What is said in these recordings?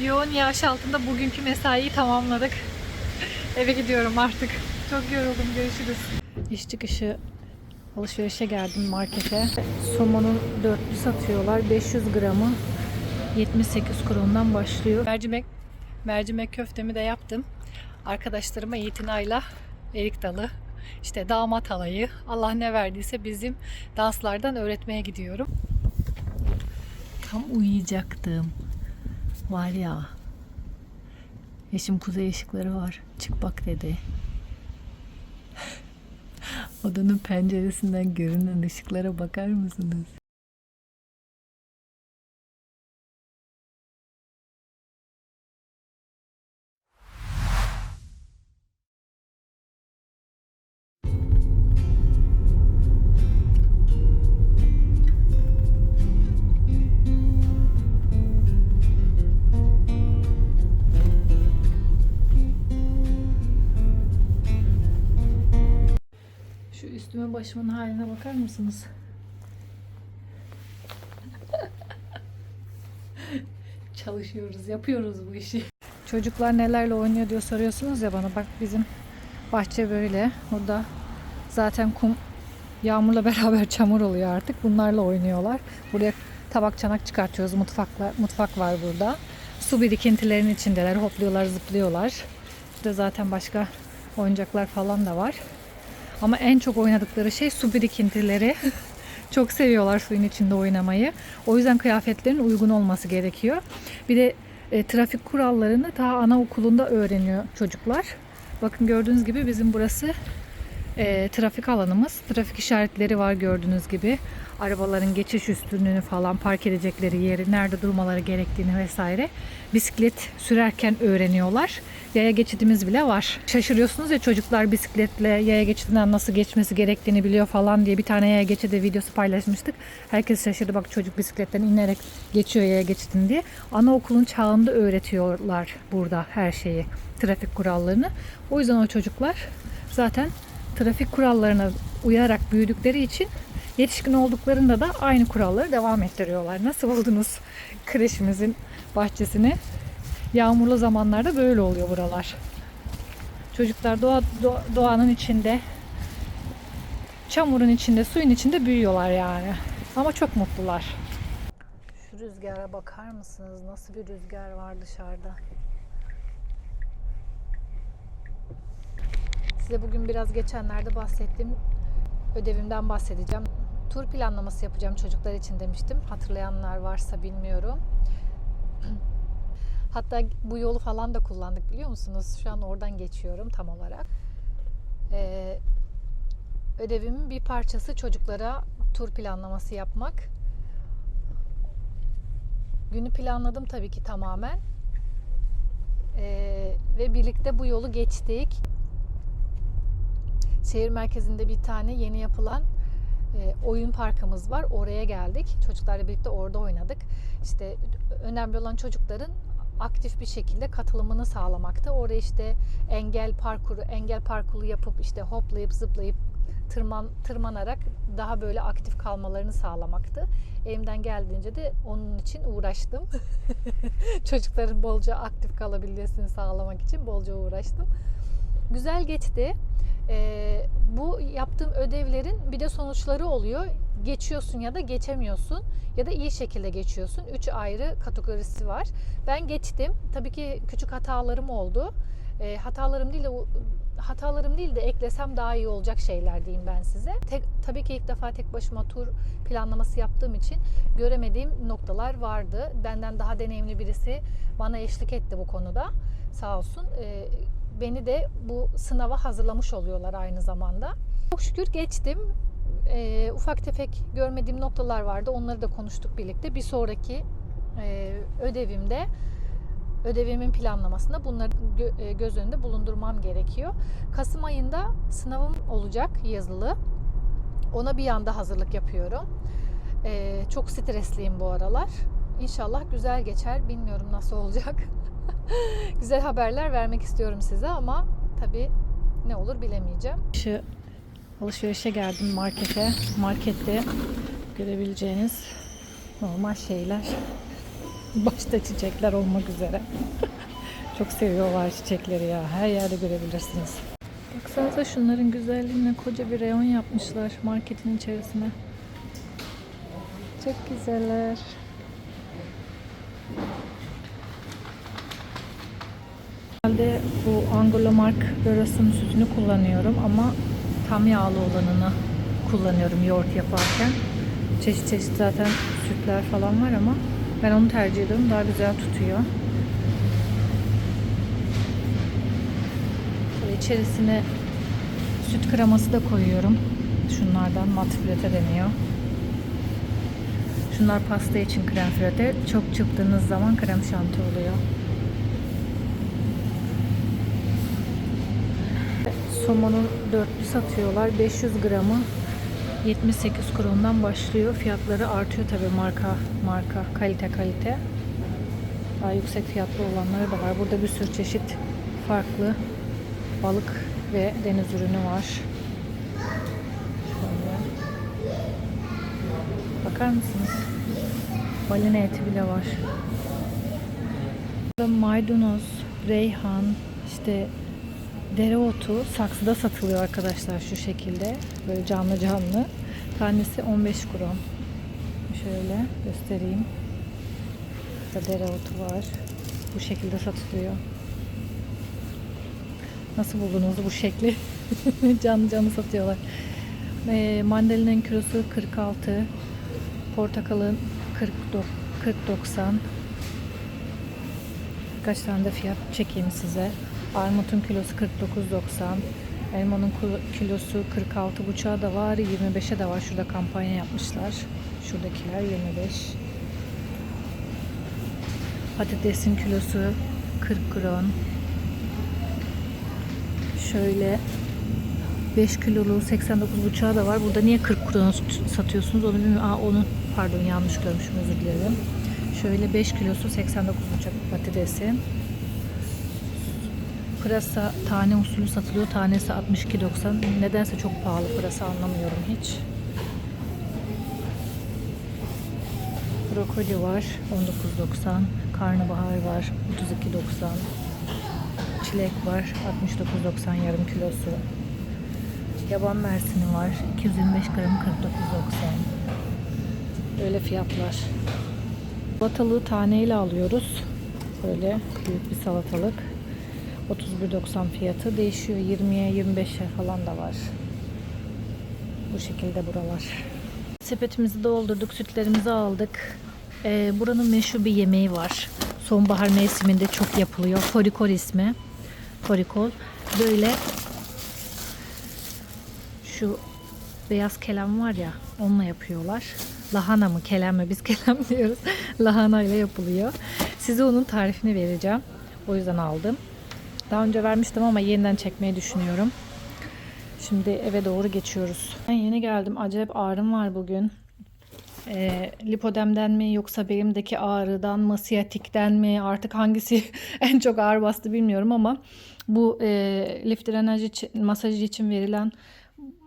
Yoğun yağış altında bugünkü mesaiyi tamamladık. Eve gidiyorum artık. Çok yoruldum. Görüşürüz. İş çıkışı alışverişe geldim markete. Somonun dörtlü satıyorlar. 500 gramı 78 krondan başlıyor. Mercimek mercimek köftemi de yaptım. Arkadaşlarıma itinayla erik dalı, işte damat halayı, Allah ne verdiyse bizim danslardan öğretmeye gidiyorum. Tam uyuyacaktım. Var ya. Eşim kuzey ışıkları var. Çık bak dedi. Odanın penceresinden görünen ışıklara bakar mısınız? Başımın haline bakar mısınız? Çalışıyoruz, yapıyoruz bu işi. Çocuklar nelerle oynuyor diye soruyorsunuz ya bana. Bak bizim bahçe böyle. Burada zaten kum yağmurla beraber çamur oluyor artık. Bunlarla oynuyorlar. Buraya tabak çanak çıkartıyoruz. Mutfaklar, mutfak var burada. Su birikintilerinin içindeler. Hopluyorlar, zıplıyorlar. Burada zaten başka oyuncaklar falan da var. Ama en çok oynadıkları şey su birikintileri. çok seviyorlar suyun içinde oynamayı. O yüzden kıyafetlerin uygun olması gerekiyor. Bir de e, trafik kurallarını daha anaokulunda öğreniyor çocuklar. Bakın gördüğünüz gibi bizim burası e, trafik alanımız. Trafik işaretleri var gördüğünüz gibi. Arabaların geçiş üstünlüğünü falan, park edecekleri yeri, nerede durmaları gerektiğini vesaire. Bisiklet sürerken öğreniyorlar. Yaya geçidimiz bile var. Şaşırıyorsunuz ya çocuklar bisikletle yaya geçidinden nasıl geçmesi gerektiğini biliyor falan diye bir tane yaya geçidi videosu paylaşmıştık. Herkes şaşırdı bak çocuk bisikletten inerek geçiyor yaya geçidini diye. Anaokulun çağında öğretiyorlar burada her şeyi, trafik kurallarını. O yüzden o çocuklar zaten trafik kurallarına uyarak büyüdükleri için yetişkin olduklarında da aynı kuralları devam ettiriyorlar. Nasıl buldunuz kreşimizin bahçesini? Yağmurlu zamanlarda böyle oluyor buralar. Çocuklar doğa, doğa- doğanın içinde, çamurun içinde, suyun içinde büyüyorlar yani. Ama çok mutlular. Şu rüzgara bakar mısınız? Nasıl bir rüzgar var dışarıda? Size bugün biraz geçenlerde bahsettiğim ödevimden bahsedeceğim. Tur planlaması yapacağım çocuklar için demiştim. Hatırlayanlar varsa bilmiyorum. Hatta bu yolu falan da kullandık biliyor musunuz? Şu an oradan geçiyorum tam olarak. Ee, ödevimin bir parçası çocuklara tur planlaması yapmak. Günü planladım tabii ki tamamen. Ee, ve birlikte bu yolu geçtik. Şehir merkezinde bir tane yeni yapılan e, oyun parkımız var. Oraya geldik. Çocuklarla birlikte orada oynadık. İşte önemli olan çocukların aktif bir şekilde katılımını sağlamaktı. Orada işte engel parkuru, engel parkuru yapıp işte hoplayıp zıplayıp tırman tırmanarak daha böyle aktif kalmalarını sağlamaktı. Elimden geldiğince de onun için uğraştım. Çocukların bolca aktif kalabilmesini sağlamak için bolca uğraştım. Güzel geçti. Ee, bu yaptığım ödevlerin bir de sonuçları oluyor. Geçiyorsun ya da geçemiyorsun ya da iyi şekilde geçiyorsun. Üç ayrı kategorisi var. Ben geçtim. Tabii ki küçük hatalarım oldu. Ee, hatalarım değil de hatalarım değil de eklesem daha iyi olacak şeyler diyeyim ben size. Tek, tabii ki ilk defa tek başıma tur planlaması yaptığım için göremediğim noktalar vardı. Benden daha deneyimli birisi bana eşlik etti bu konuda. Sağ olsun. Ee, beni de bu sınava hazırlamış oluyorlar aynı zamanda. Çok şükür geçtim. Ee, ufak tefek görmediğim noktalar vardı. Onları da konuştuk birlikte. Bir sonraki e, ödevimde ödevimin planlamasında bunları e, göz önünde bulundurmam gerekiyor. Kasım ayında sınavım olacak yazılı. Ona bir yanda hazırlık yapıyorum. Ee, çok stresliyim bu aralar. İnşallah güzel geçer. Bilmiyorum nasıl olacak. güzel haberler vermek istiyorum size ama tabii ne olur bilemeyeceğim. Şu alışverişe geldim markete. Markette görebileceğiniz normal şeyler. Başta çiçekler olmak üzere. Çok seviyorlar çiçekleri ya. Her yerde görebilirsiniz. Baksanıza şunların güzelliğine koca bir reyon yapmışlar marketin içerisine. Çok güzeller. Genelde bu Anglo Mark Loras'ın sütünü kullanıyorum ama tam yağlı olanını kullanıyorum yoğurt yaparken. Çeşit çeşit zaten sütler falan var ama ben onu tercih ediyorum. Daha güzel tutuyor. Böyle içerisine süt kreması da koyuyorum. Şunlardan mat flöte deniyor. Şunlar pasta için krem flöte. Çok çırptığınız zaman krem şanti oluyor. Somonun dörtlü satıyorlar. 500 gramı 78 krondan başlıyor. Fiyatları artıyor tabi marka marka kalite kalite. Daha yüksek fiyatlı olanları da var. Burada bir sürü çeşit farklı balık ve deniz ürünü var. Şöyle. Bakar mısınız? Balina eti bile var. Burada maydanoz, reyhan, işte dereotu saksıda satılıyor arkadaşlar şu şekilde. Böyle canlı canlı. Tanesi 15 kron. Şöyle göstereyim. Burada dereotu var. Bu şekilde satılıyor. Nasıl buldunuz bu şekli? canlı canlı satıyorlar. E, mandalinin kilosu 46. Portakalın 40 40.90. Birkaç tane de fiyat çekeyim size. Armutun kilosu 49.90. Elmanın kilo- kilosu 46.5'a da var, 25'e de var. Şurada kampanya yapmışlar. Şuradakiler 25. Patatesin kilosu 40 kron. Şöyle 5 kilolu 89.5'a da var. Burada niye 40 kron satıyorsunuz onu bilmiyorum. Aa, onu pardon yanlış görmüşüm özür dilerim. Şöyle 5 kilosu 89.5 patatesin. Pırasa tane usulü satılıyor. Tanesi 62.90. Nedense çok pahalı pırasa anlamıyorum hiç. Brokoli var 19.90. Karnabahar var 32.90. Çilek var 69.90 yarım kilosu. Yaban mersini var 225 gram 49.90. Böyle fiyatlar. Salatalığı taneyle alıyoruz. Böyle büyük bir salatalık. 31.90 fiyatı değişiyor. 20'ye 25'e falan da var. Bu şekilde buralar. Sepetimizi doldurduk, sütlerimizi aldık. Ee, buranın meşhur bir yemeği var. Sonbahar mevsiminde çok yapılıyor. Forikol ismi. Forikol. Böyle şu beyaz kelem var ya onunla yapıyorlar. Lahana mı kelem mi biz kelem diyoruz. Lahana ile yapılıyor. Size onun tarifini vereceğim. O yüzden aldım. Daha önce vermiştim ama yeniden çekmeyi düşünüyorum. Şimdi eve doğru geçiyoruz. Ben yeni geldim. Acayip ağrım var bugün. Ee, lipodemden mi yoksa belimdeki ağrıdan mı, siyatikten mi artık hangisi en çok ağır bastı bilmiyorum ama bu e, lif drenaj için, masaj için verilen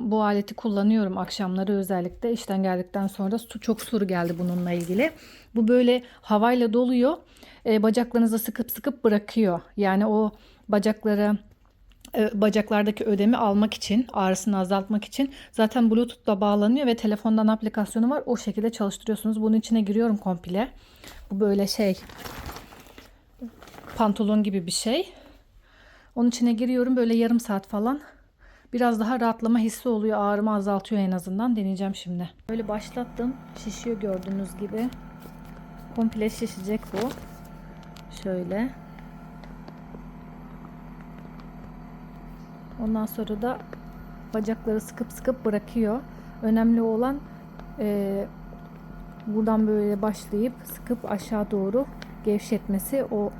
bu aleti kullanıyorum akşamları özellikle işten geldikten sonra su çok soru geldi bununla ilgili. Bu böyle havayla doluyor. E, bacaklarınızı sıkıp sıkıp bırakıyor. Yani o bacaklara e, bacaklardaki ödemi almak için, ağrısını azaltmak için zaten Bluetooth'la bağlanıyor ve telefondan aplikasyonu var. O şekilde çalıştırıyorsunuz. Bunun içine giriyorum komple. Bu böyle şey pantolon gibi bir şey. Onun içine giriyorum böyle yarım saat falan. Biraz daha rahatlama hissi oluyor. Ağrımı azaltıyor en azından. Deneyeceğim şimdi. Böyle başlattım. Şişiyor gördüğünüz gibi. Komple şişecek bu. Şöyle. Ondan sonra da bacakları sıkıp sıkıp bırakıyor. Önemli olan e, buradan böyle başlayıp sıkıp aşağı doğru gevşetmesi. O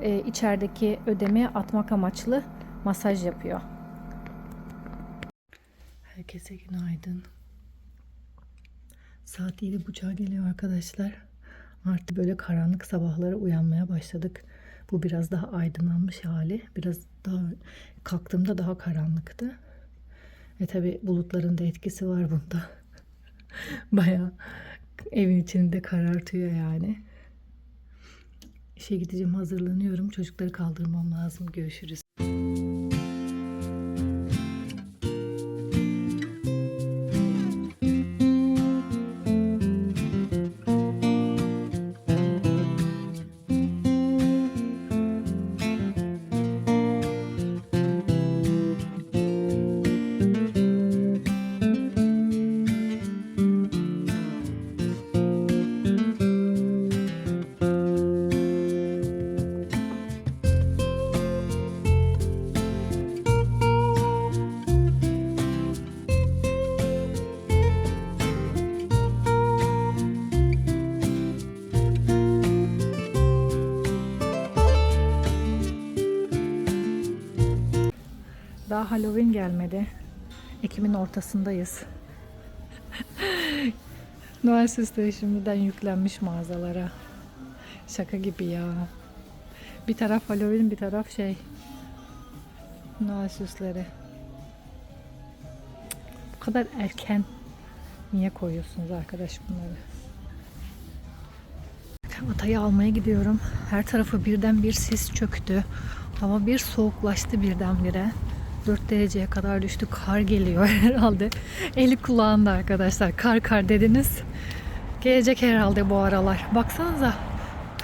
e, içerideki ödemi atmak amaçlı masaj yapıyor. Herkese günaydın. Saat 7.30'a geliyor arkadaşlar. Artık böyle karanlık sabahlara uyanmaya başladık. Bu biraz daha aydınlanmış hali. Biraz daha kalktığımda daha karanlıktı. E tabi bulutların da etkisi var bunda. Baya evin içinde karartıyor yani. İşe gideceğim hazırlanıyorum. Çocukları kaldırmam lazım. Görüşürüz. Daha Halloween gelmedi. Ekim'in ortasındayız. Noel süsleri şimdiden yüklenmiş mağazalara. Şaka gibi ya. Bir taraf Halloween bir taraf şey. Noel süsleri. Bu kadar erken niye koyuyorsunuz arkadaş bunları? Atayı almaya gidiyorum. Her tarafı birden bir sis çöktü. Hava bir soğuklaştı birdenbire. 4 dereceye kadar düştü. Kar geliyor herhalde. Eli kulağında arkadaşlar. Kar kar dediniz. Gelecek herhalde bu aralar. Baksanıza.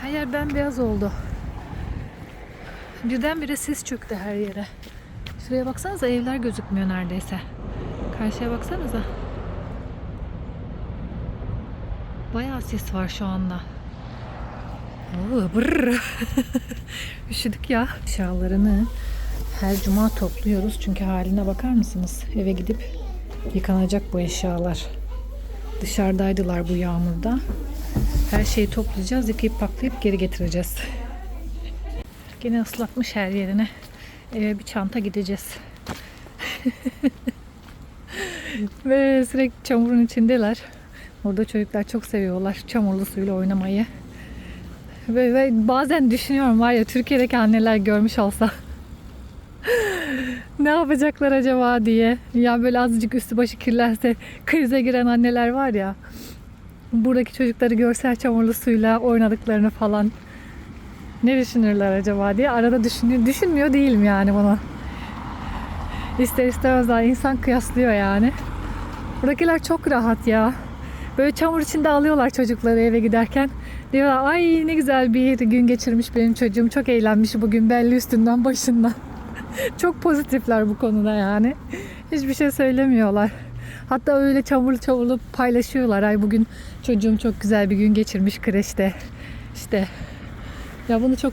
Her yer bembeyaz oldu. Birdenbire sis çöktü her yere. Şuraya baksanıza evler gözükmüyor neredeyse. Karşıya baksanıza. Bayağı sis var şu anda. Oo. Üşüdük ya. Eşyalarını her cuma topluyoruz. Çünkü haline bakar mısınız? Eve gidip yıkanacak bu eşyalar. Dışarıdaydılar bu yağmurda. Her şeyi toplayacağız. Yıkayıp paklayıp geri getireceğiz. Gene ıslatmış her yerine. Eve bir çanta gideceğiz. Ve sürekli çamurun içindeler. Orada çocuklar çok seviyorlar çamurlu suyla oynamayı. Ve, ve bazen düşünüyorum var ya Türkiye'deki anneler görmüş olsa ne yapacaklar acaba diye. Ya böyle azıcık üstü başı kirlense krize giren anneler var ya. Buradaki çocukları görsel çamurlu suyla oynadıklarını falan ne düşünürler acaba diye arada düşünüyor, düşünmüyor değilim yani bunu. İster istemez daha insan kıyaslıyor yani. Buradakiler çok rahat ya. Böyle çamur içinde alıyorlar çocukları eve giderken. Diyorlar ay ne güzel bir gün geçirmiş benim çocuğum. Çok eğlenmiş bugün belli üstünden başından. çok pozitifler bu konuda yani. Hiçbir şey söylemiyorlar. Hatta öyle çamurlu çamurlu paylaşıyorlar. Ay bugün çocuğum çok güzel bir gün geçirmiş kreşte. İşte ya bunu çok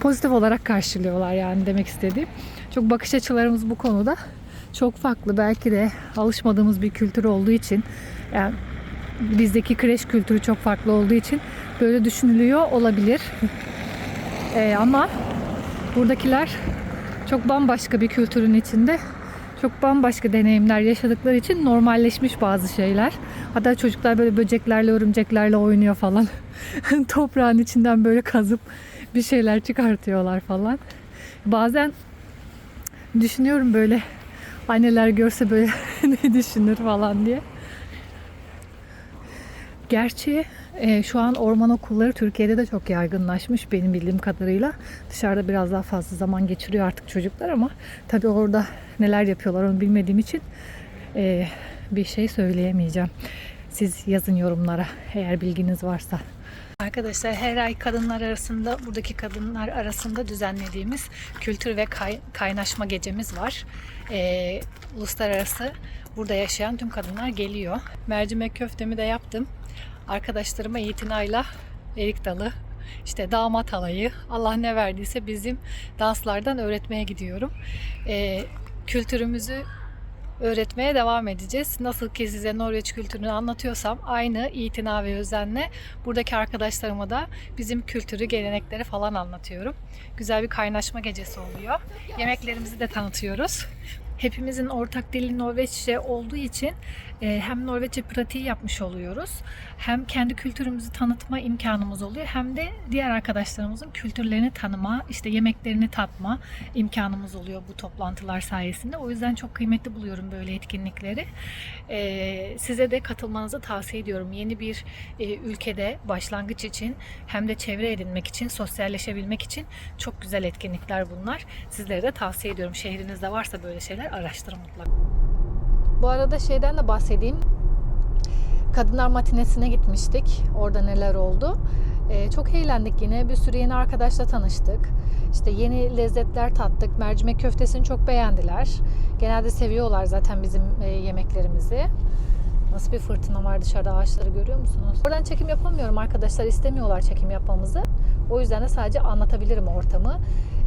pozitif olarak karşılıyorlar yani demek istediğim. Çok bakış açılarımız bu konuda çok farklı. Belki de alışmadığımız bir kültür olduğu için yani bizdeki kreş kültürü çok farklı olduğu için böyle düşünülüyor olabilir. Ee, ama buradakiler çok bambaşka bir kültürün içinde çok bambaşka deneyimler yaşadıkları için normalleşmiş bazı şeyler. Hatta çocuklar böyle böceklerle, örümceklerle oynuyor falan. Toprağın içinden böyle kazıp bir şeyler çıkartıyorlar falan. Bazen düşünüyorum böyle anneler görse böyle ne düşünür falan diye. Gerçi e, şu an orman okulları Türkiye'de de çok yaygınlaşmış benim bildiğim kadarıyla. Dışarıda biraz daha fazla zaman geçiriyor artık çocuklar ama tabii orada neler yapıyorlar onu bilmediğim için e, bir şey söyleyemeyeceğim. Siz yazın yorumlara eğer bilginiz varsa. Arkadaşlar her ay kadınlar arasında buradaki kadınlar arasında düzenlediğimiz kültür ve kay- kaynaşma gecemiz var. Ee, uluslararası burada yaşayan tüm kadınlar geliyor. Mercimek köftemi de yaptım. Arkadaşlarıma itinayla erik dalı, işte damat alayı, Allah ne verdiyse bizim danslardan öğretmeye gidiyorum. Ee, kültürümüzü öğretmeye devam edeceğiz. Nasıl ki size Norveç kültürünü anlatıyorsam aynı itina ve özenle buradaki arkadaşlarıma da bizim kültürü, gelenekleri falan anlatıyorum. Güzel bir kaynaşma gecesi oluyor. Yemeklerimizi de tanıtıyoruz. Hepimizin ortak dili Norveççe olduğu için e, hem Norveççe pratiği yapmış oluyoruz. Hem kendi kültürümüzü tanıtma imkanımız oluyor. Hem de diğer arkadaşlarımızın kültürlerini tanıma, işte yemeklerini tatma imkanımız oluyor bu toplantılar sayesinde. O yüzden çok kıymetli buluyorum böyle etkinlikleri. E, size de katılmanızı tavsiye ediyorum. Yeni bir e, ülkede başlangıç için hem de çevre edinmek için, sosyalleşebilmek için çok güzel etkinlikler bunlar. Sizlere de tavsiye ediyorum. Şehrinizde varsa böyle şeyler araştırın mutlaka. Bu arada şeyden de bahsedeyim. Kadınlar matinesine gitmiştik. Orada neler oldu. Ee, çok eğlendik yine. Bir sürü yeni arkadaşla tanıştık. İşte yeni lezzetler tattık. Mercimek köftesini çok beğendiler. Genelde seviyorlar zaten bizim e, yemeklerimizi. Nasıl bir fırtına var dışarıda ağaçları görüyor musunuz? Oradan çekim yapamıyorum arkadaşlar. istemiyorlar çekim yapmamızı. O yüzden de sadece anlatabilirim ortamı.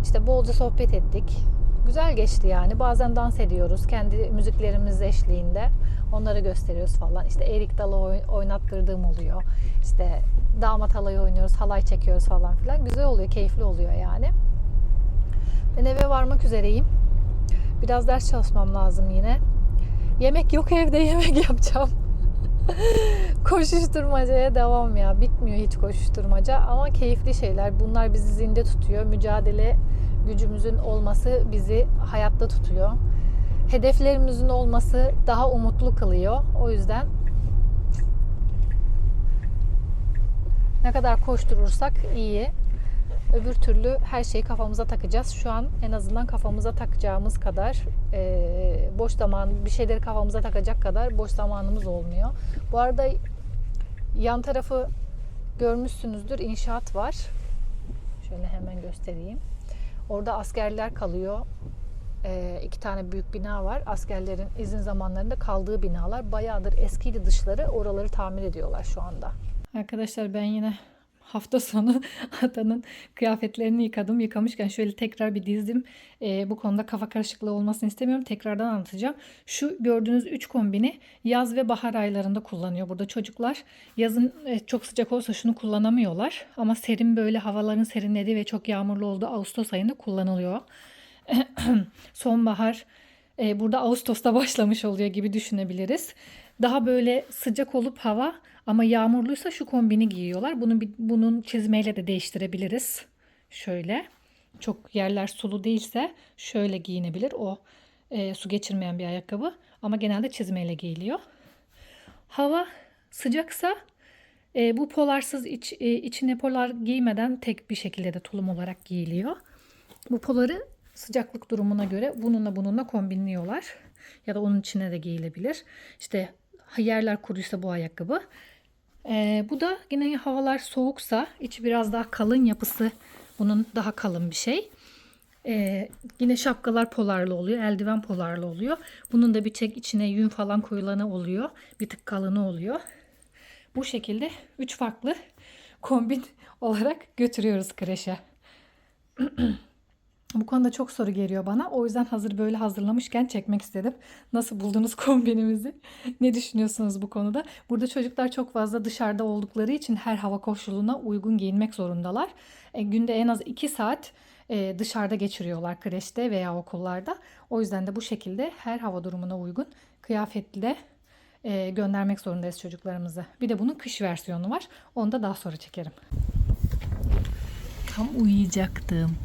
İşte bolca sohbet ettik. Güzel geçti yani. Bazen dans ediyoruz kendi müziklerimiz eşliğinde. Onları gösteriyoruz falan. İşte erik dalı oy- oynattırdığım oluyor. İşte damat halayı oynuyoruz, halay çekiyoruz falan filan. Güzel oluyor, keyifli oluyor yani. Ben eve varmak üzereyim. Biraz ders çalışmam lazım yine. Yemek yok evde yemek yapacağım. Koşuşturmacaya devam ya. Bitmiyor hiç koşuşturmaca ama keyifli şeyler. Bunlar bizi zinde tutuyor. Mücadele gücümüzün olması bizi hayatta tutuyor. Hedeflerimizin olması daha umutlu kılıyor. O yüzden ne kadar koşturursak iyi. Öbür türlü her şeyi kafamıza takacağız. Şu an en azından kafamıza takacağımız kadar eee, boş zaman, bir şeyleri kafamıza takacak kadar boş zamanımız olmuyor. Bu arada yan tarafı görmüşsünüzdür. inşaat var. Şöyle hemen göstereyim. Orada askerler kalıyor. Ee, iki tane büyük bina var. Askerlerin izin zamanlarında kaldığı binalar. Bayağıdır eskiydi dışları. Oraları tamir ediyorlar şu anda. Arkadaşlar ben yine hafta sonu Atan'ın kıyafetlerini yıkadım. Yıkamışken şöyle tekrar bir dizdim. Ee, bu konuda kafa karışıklığı olmasını istemiyorum. Tekrardan anlatacağım. Şu gördüğünüz 3 kombini yaz ve bahar aylarında kullanıyor. Burada çocuklar yazın e, çok sıcak olsa şunu kullanamıyorlar. Ama serin böyle havaların serinlediği ve çok yağmurlu olduğu Ağustos ayında kullanılıyor. Sonbahar e, burada Ağustos'ta başlamış oluyor gibi düşünebiliriz. Daha böyle sıcak olup hava ama yağmurluysa şu kombini giyiyorlar. Bunu bunun çizmeyle de değiştirebiliriz. Şöyle. Çok yerler sulu değilse şöyle giyinebilir. O e, su geçirmeyen bir ayakkabı ama genelde çizmeyle giyiliyor. Hava sıcaksa e, bu polarsız iç, e, içine polar giymeden tek bir şekilde de tulum olarak giyiliyor. Bu poları sıcaklık durumuna göre bununla bununla kombinliyorlar. Ya da onun içine de giyilebilir. İşte yerler kuruysa bu ayakkabı. Ee, bu da yine havalar soğuksa içi biraz daha kalın yapısı bunun daha kalın bir şey. Ee, yine şapkalar polarlı oluyor. Eldiven polarlı oluyor. Bunun da bir tek içine yün falan koyulanı oluyor. Bir tık kalını oluyor. Bu şekilde üç farklı kombin olarak götürüyoruz kreşe. Bu konuda çok soru geliyor bana. O yüzden hazır böyle hazırlamışken çekmek istedim. Nasıl buldunuz kombinimizi? ne düşünüyorsunuz bu konuda? Burada çocuklar çok fazla dışarıda oldukları için her hava koşuluna uygun giyinmek zorundalar. E, günde en az 2 saat e, dışarıda geçiriyorlar kreşte veya okullarda. O yüzden de bu şekilde her hava durumuna uygun kıyafetle e, göndermek zorundayız çocuklarımızı. Bir de bunun kış versiyonu var. Onu da daha sonra çekerim. Tam uyuyacaktım.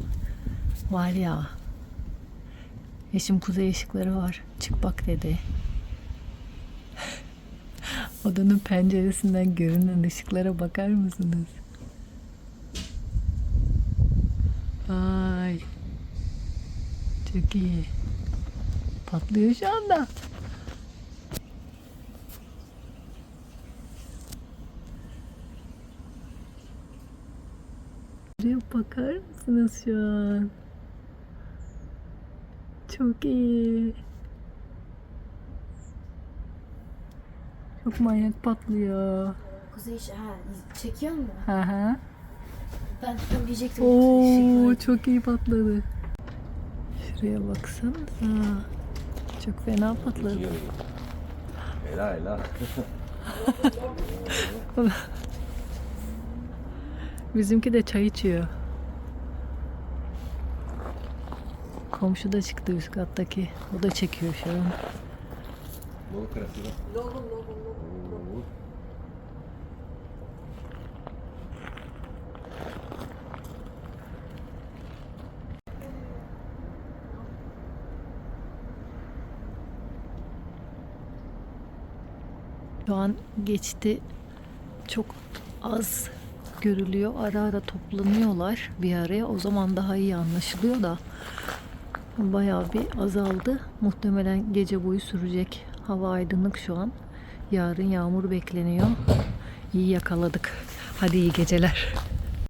Var ya. Eşim kuzey ışıkları var. Çık bak dedi. Odanın penceresinden görünen ışıklara bakar mısınız? Ay. Çok iyi. Patlıyor şu anda. Buraya bakar mısınız şu an? Çok iyi. Çok manyak patlıyor. Kuzey ha çekiyor mu? Hı hı. Ben tam diyecektim. Oo ışıklar. çok iyi patladı. Şuraya baksanıza. Çok fena patladı. Ela ela. Bizimki de çay içiyor. Komşu da çıktı üst kattaki. O da çekiyor şu an. Lol Şu an geçti. Çok az görülüyor. Ara ara toplanıyorlar bir araya. O zaman daha iyi anlaşılıyor da bayağı bir azaldı. Muhtemelen gece boyu sürecek. Hava aydınlık şu an. Yarın yağmur bekleniyor. İyi yakaladık. Hadi iyi geceler.